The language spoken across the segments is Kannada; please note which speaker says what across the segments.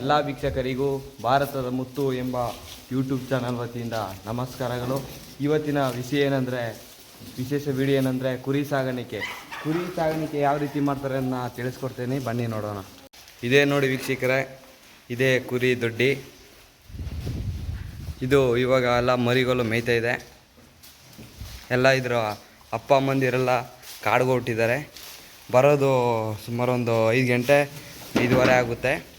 Speaker 1: ಎಲ್ಲ ವೀಕ್ಷಕರಿಗೂ ಭಾರತದ ಮುತ್ತು ಎಂಬ ಯೂಟ್ಯೂಬ್ ಚಾನಲ್ ವತಿಯಿಂದ ನಮಸ್ಕಾರಗಳು. ಇವತ್ತಿನ ವಿಷಯ ಏನಂದರೆ, ವಿಶೇಷ ವಿಡಿಯೋ ಏನಂದರೆ, ಕುರಿ ಸಾಗಾಣಿಕೆ. ಕುರಿ ಸಾಗಾಣಿಕೆ ಯಾವ ರೀತಿ ಮಾಡ್ತಾರೆ ಅಂತ ತಿಳಿಸ್ಕೊಡ್ತೇನೆ. ಬನ್ನಿ ನೋಡೋಣ. ಇದೇ ನೋಡಿ ವೀಕ್ಷಕರೇ, ಇದೇ ಕುರಿ ದೊಡ್ಡಿ. ಇದು ಇವಾಗ ಎಲ್ಲ ಮರಿಗಳು ಮೇಯ್ತಾ ಇದೆ. ಎಲ್ಲ ಇದ್ರ ಅಪ್ಪ, ಅಮ್ಮಂದಿರೆಲ್ಲ ಕಾಡ್ಗೆ ಹೊಟ್ಟಿದ್ದಾರೆ ಬರೋದು ಸುಮಾರು ಒಂದು ಐದು ಗಂಟೆ, ಐದುವರೆ ಆಗುತ್ತೆ.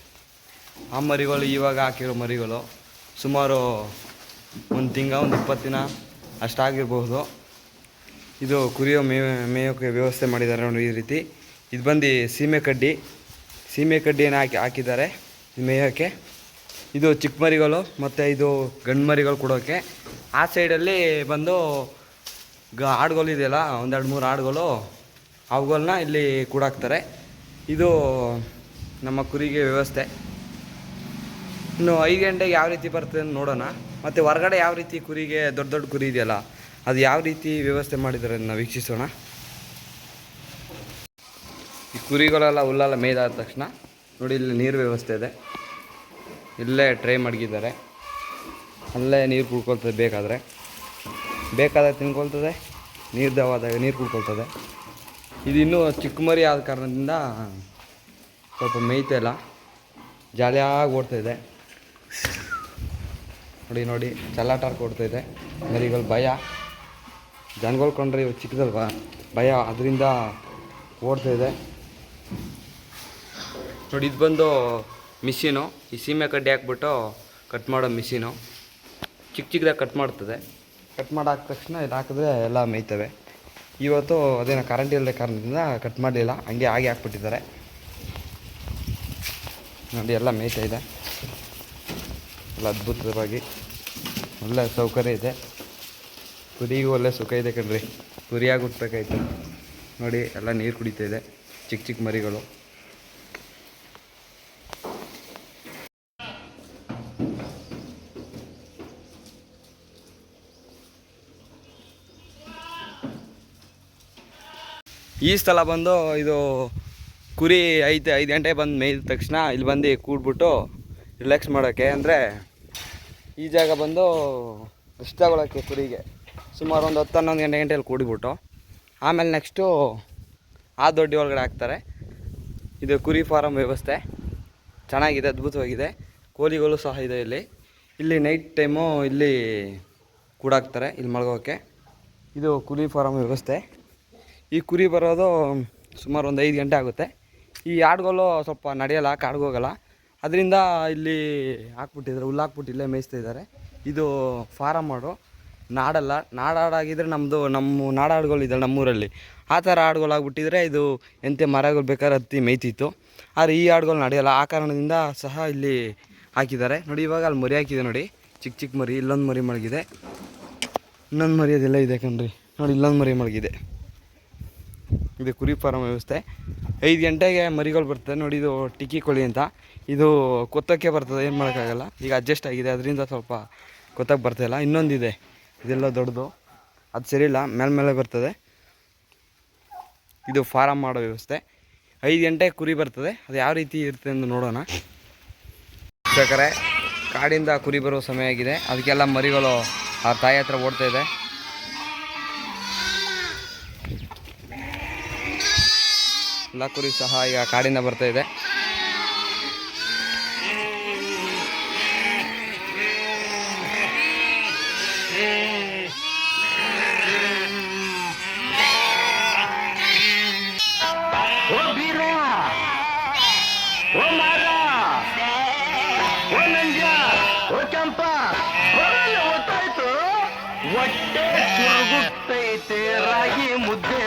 Speaker 1: ಆ ಮರಿಗಳು ಇವಾಗ ಹಾಕಿರೋ ಮರಿಗಳು ಸುಮಾರು ಒಂದು ತಿಂಗ, ಒಂದು ಇಪ್ಪತ್ತು ದಿನ ಅಷ್ಟಾಗಿರ್ಬೋದು ಇದು ಕುರಿಯೋ ಮೇ ಮೇಯೋಕ್ಕೆ ವ್ಯವಸ್ಥೆ ಮಾಡಿದ್ದಾರೆ ನೋಡಿ ಈ ರೀತಿ. ಇದು ಬಂದು ಸೀಮೆ ಕಡ್ಡಿ. ಸೀಮೆ ಕಡ್ಡಿಯನ್ನು ಹಾಕಿ, ಹಾಕಿದ್ದಾರೆ ಮೇಯೋಕ್ಕೆ ಇದು ಚಿಕ್ಕ ಮರಿಗಳು ಮತ್ತು ಇದು ಗಂಡು ಮರಿಗಳು ಕೊಡೋಕ್ಕೆ ಆ ಸೈಡಲ್ಲಿ ಬಂದು ಗ, ಆಡುಗಳು ಇದೆಯಲ್ಲ, ಒಂದೆರಡು ಮೂರು ಹಾಡುಗಳು ಅವುಗಳನ್ನ ಇಲ್ಲಿ ಕೂಡಾಕ್ತಾರೆ. ಇದು ನಮ್ಮ ಕುರಿಗೆ ವ್ಯವಸ್ಥೆ. ಇನ್ನು ಐದು ಗಂಟೆಗೆ ಯಾವ ರೀತಿ ಬರ್ತದೆ ಅಂತ ನೋಡೋಣ. ಮತ್ತು ಹೊರಗಡೆ ಯಾವ ರೀತಿ ಕುರಿಗೆ, ದೊಡ್ಡ ದೊಡ್ಡ ಕುರಿ ಇದೆಯಲ್ಲ, ಅದು ಯಾವ ರೀತಿ ವ್ಯವಸ್ಥೆ ಮಾಡಿದ್ದಾರೆ ಅದನ್ನ ವೀಕ್ಷಿಸೋಣ. ಈ ಕುರಿಗಳೆಲ್ಲ ಹುಲ್ಲೆಲ್ಲ ಮೇಯ್ದಾದ ತಕ್ಷಣ, ನೋಡಿ ಇಲ್ಲಿ ನೀರು ವ್ಯವಸ್ಥೆ ಇದೆ. ಇಲ್ಲೇ ಟ್ರೈ ಮಡಗಿದ್ದಾರೆ. ಅಲ್ಲೇ ನೀರು ಕುಡ್ಕೊಳ್ತದೆ ಬೇಕಾದರೆ. ಬೇಕಾದಾಗ ತಿನ್ಕೊಳ್ತದೆ, ನೀರು ದವಾದಾಗ ನೀರು ಕುಡ್ಕೊಳ್ತದೆ. ಇದು ಇನ್ನೂ ಚಿಕ್ಕ ಮರಿ ಆದ ಕಾರಣದಿಂದ ಸ್ವಲ್ಪ ಮೇಯ್ತಾ ಇಲ್ಲ. ಜಾಲಿಯಾಗಿ ಓಡ್ತಾಯಿದೆ ನೋಡಿ ನೋಡಿ ಚಲ್ಲಾಟಾರ್ಕ್ ಕೊಡ್ತಾಯಿದೆ ಇದೆ. ಮರಿಗಳು ಭಯ. ಜನಗಳು ಕೊಂಡ್ರೆ ಇವಾಗ ಚಿಕ್ಕದಲ್ವ? ಭಯ ಅದರಿಂದ ಓಡ್ತಾ ಇದೆ. ನೋಡಿ, ಇದು ಬಂದು ಮಿಷಿನು. ಈ ಸೀಮೆ ಕಡ್ಡಿ ಹಾಕ್ಬಿಟ್ಟು ಕಟ್ ಮಾಡೋ ಮಿಷಿನು. ಚಿಕ್ಕ ಚಿಕ್ಕದಾಗಿ ಕಟ್ ಮಾಡ್ತದೆ. ಕಟ್ ಮಾಡಾದ ತಕ್ಷಣ ಇದು ಹಾಕಿದ್ರೆ ಎಲ್ಲ ಮೇಯ್ತವೆ. ಇವತ್ತು ಅದೇನೋ ಕರೆಂಟ್ ಇಲ್ಲದೆ ಕಾರಣದಿಂದ ಕಟ್ ಮಾಡಲಿಲ್ಲ. ಹಂಗೆ ಆಗಿ ಹಾಕ್ಬಿಟ್ಟಿದ್ದಾರೆ. ನೋಡಿ, ಎಲ್ಲ ಮೇಯ್ತಾ ಇದೆ. ಎಲ್ಲ ಅದ್ಭುತವಾಗಿ ಒಳ್ಳೆ ಸೌಕರ್ಯ ಇದೆ. ಕುರಿಗೂ ಒಳ್ಳೆ ಸುಖ ಇದೆ ಕಣ್ರಿ. ಕುರಿಯಾಗಿ ಹುಟ್ಟಬೇಕಾಯ್ತು ನೋಡಿ, ಎಲ್ಲ ನೀರು ಕುಡಿತಾ ಇದೆ. ಚಿಕ್ಕ ಚಿಕ್ಕ ಮರಿಗಳು. ಈ ಸ್ಥಳ ಬಂದು ಇದು ಕುರಿ ಐತೆ, ಐದು ಗಂಟೆ ಬಂದು ಮೇಯ್ದ ತಕ್ಷಣ ಇಲ್ಲಿ ಬಂದು ಕೂಡ್ಬಿಟ್ಟು ರಿಲ್ಯಾಕ್ಸ್ ಮಾಡೋಕ್ಕೆ. ಅಂದರೆ ಈ ಜಾಗ ಬಂದು ಇಷ್ಟ ತಗೊಳಕ್ಕೆ ಕುರಿಗೆ ಸುಮಾರು ಒಂದು ಹತ್ತು ಹನ್ನೊಂದು ಗಂಟೆ ಗಂಟೆಯಲ್ಲಿ ಕೂಡಿಬಿಟ್ಟು ಆಮೇಲೆ ನೆಕ್ಸ್ಟು ಆ ದೊಡ್ಡಿ ಒಳಗಡೆ ಹಾಕ್ತಾರೆ. ಇದು ಕುರಿ ಫಾರಮ್ ವ್ಯವಸ್ಥೆ. ಚೆನ್ನಾಗಿದೆ, ಅದ್ಭುತವಾಗಿದೆ. ಕೋಳಿಗಳು ಸಹ ಇದೆ ಇಲ್ಲಿ. ಇಲ್ಲಿ ನೈಟ್ ಟೈಮು ಇಲ್ಲಿ ಕೂಡಾಕ್ತಾರೆ, ಇಲ್ಲಿ ಮಲಗೋಕ್ಕೆ ಇದು ಕುರಿ ಫಾರಮ್ ವ್ಯವಸ್ಥೆ. ಈ ಕುರಿ ಬರೋದು ಸುಮಾರು ಒಂದು ಐದು ಗಂಟೆ ಆಗುತ್ತೆ. ಈ ಆಡುಗಳು ಸ್ವಲ್ಪ ನಡೆಯಲ್ಲ, ಕಾಡ್ಗೋಗಲ್ಲ. ಅದರಿಂದ ಇಲ್ಲಿ ಹಾಕ್ಬಿಟ್ಟಿದ್ದಾರೆ, ಹುಲ್ಲು ಹಾಕ್ಬಿಟ್ಟು ಇಲ್ಲೇ ಮೇಯಿಸ್ತಾ ಇದ್ದಾರೆ. ಇದು ಫಾರಮ್ ಮಾಡು. ನಾಡಲ್ಲ ನಾಡಾಡಾಗಿದ್ದರೆ ನಮ್ಮದು ನಮ್ಮ ನಾಡಾಡುಗಳು ಇದೆ ನಮ್ಮೂರಲ್ಲಿ. ಆ ಥರ ಹಾಡುಗಳಾಗ್ಬಿಟ್ಟಿದ್ರೆ ಇದು ಎಂತೆ ಮರಗಳು ಬೇಕಾದ್ರೆ ಹತ್ತಿ ಮೇಯ್ತಿತ್ತು. ಆದರೆ ಈ ಹಾಡುಗಳು ನಡೆಯಲ್ಲ, ಆ ಕಾರಣದಿಂದ ಸಹ ಇಲ್ಲಿ ಹಾಕಿದ್ದಾರೆ. ನೋಡಿ, ಇವಾಗ ಅಲ್ಲಿ ಮರಿ ಹಾಕಿದೆ ನೋಡಿ. ಚಿಕ್ಕ ಚಿಕ್ಕ ಮರಿ, ಇಲ್ಲೊಂದು ಮರಿ ಮಳಗಿದೆ ಇನ್ನೊಂದು ಮರಿ ಅದೆಲ್ಲ ಇದೆ ಕಣ್ರಿ. ನೋಡಿ, ಇಲ್ಲೊಂದು ಮರಿ ಮಲಗಿದೆ ಇದು ಕುರಿ ಫಾರಮ್ ವ್ಯವಸ್ಥೆ. ಐದು ಗಂಟೆಗೆ ಮರಿಗಳು ಬರ್ತದೆ. ನೋಡಿ, ಇದು ಟಿಕ್ಕಿ ಕೋಳಿ ಅಂತ. ಇದು ಕೊತ್ತಕ್ಕೆ ಬರ್ತದೆ. ಏನು ಮಾಡೋಕ್ಕಾಗಲ್ಲ. ಈಗ ಅಡ್ಜಸ್ಟ್ ಆಗಿದೆ. ಅದರಿಂದ ಸ್ವಲ್ಪ ಕೊತ್ತಕ್ಕೆ ಬರ್ತಾಯಿಲ್ಲ ಇನ್ನೊಂದಿದೆ. ಇದೆಲ್ಲ ದೊಡ್ಡದು. ಅದು ಸರಿಯಿಲ್ಲ ಮೇಲೆ ಬರ್ತದೆ. ಇದು ಫಾರಮ್ ಮಾಡೋ ವ್ಯವಸ್ಥೆ. ಐದು ಗಂಟೆಗೆ ಕುರಿ ಬರ್ತದೆ. ಅದು ಯಾವ ರೀತಿ ಇರುತ್ತೆ ಎಂದು ನೋಡೋಣ. ಬೇಕಾರೆ ಕಾಡಿಂದ ಕುರಿ ಬರೋ ಸಮಯ ಆಗಿದೆ. ಅದಕ್ಕೆಲ್ಲ ಮರಿಗಳು ಆ ತಾಯಿ ಹತ್ರ ಓಡ್ತಾಯಿದೆ ಎಲ್ಲ ಕುರಿ ಸಹ ಈಗ ಕಾಡಿಂದ ಬರ್ತಾ ಇದೆ.
Speaker 2: ಒಟ್ಟೆ ಮುದ್ದೆ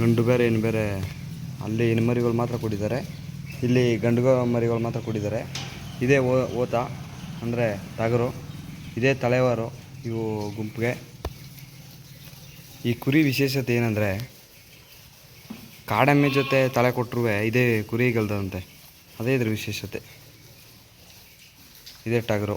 Speaker 1: ಗಂಡು ಬೇರೆ ಏನು ಬೇರೆ, ಅಲ್ಲಿ ಹೆಣ್ಣು ಮರಿಗಳು ಮಾತ್ರ ಕೊಟ್ಟಿದ್ದಾರೆ ಇಲ್ಲಿ ಗಂಡು ಮರಿಗಳು ಮಾತ್ರ ಕೊಟ್ಟಿದ್ದಾರೆ ಇದೇ ಓ, ಓತ ಅಂದರೆ ಟಗರು ಇದೇ ತಲೆವಾರು, ಇವು ಗುಂಪಿಗೆ. ಈ ಕುರಿ ವಿಶೇಷತೆ ಏನಂದರೆ, ಕಾಡೆಮ್ಮೆ ಜೊತೆ ತಲೆ ಕೊಟ್ಟರು ಇದೇ ಕುರಿ ಗೆಲ್ದಂತೆ ಅದೇ ಇದ್ರ ವಿಶೇಷತೆ. ಇದೇ ಟಗರು.